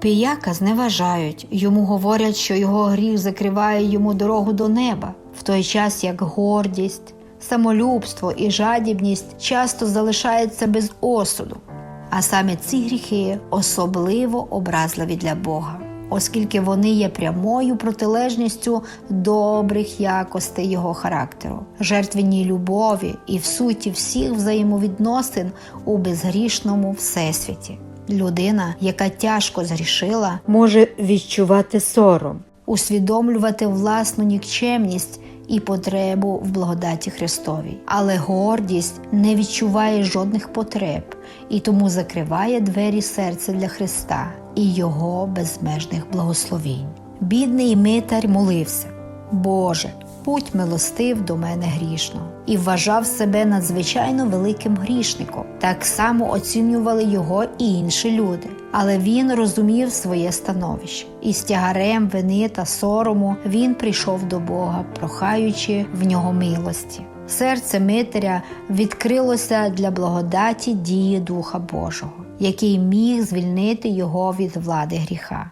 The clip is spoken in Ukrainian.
Піяка зневажають, йому говорять, що його гріх закриває йому дорогу до неба, в той час як гордість, самолюбство і жадібність часто залишаються без осуду. А саме ці гріхи особливо образливі для Бога, оскільки вони є прямою протилежністю добрих якостей його характеру, жертвенній любові і в суті всіх взаємовідносин у безгрішному всесвіті. Людина, яка тяжко згрішила, може відчувати сором. усвідомлювати власну нікчемність і потребу в благодаті Христовій. Але гордість не відчуває жодних потреб і тому закриває двері серця для Христа і Його безмежних благословінь. Бідний митар молився. Боже, будь милостив до мене грішного, і вважав себе надзвичайно великим грішником. Так само оцінювали його і інші люди. Але він розумів своє становище, і з тягарем вини та сорому він прийшов до Бога, прохаючи в нього милості. Серце Митаря відкрилося для благодаті дії Духа Божого, який міг звільнити його від влади гріха.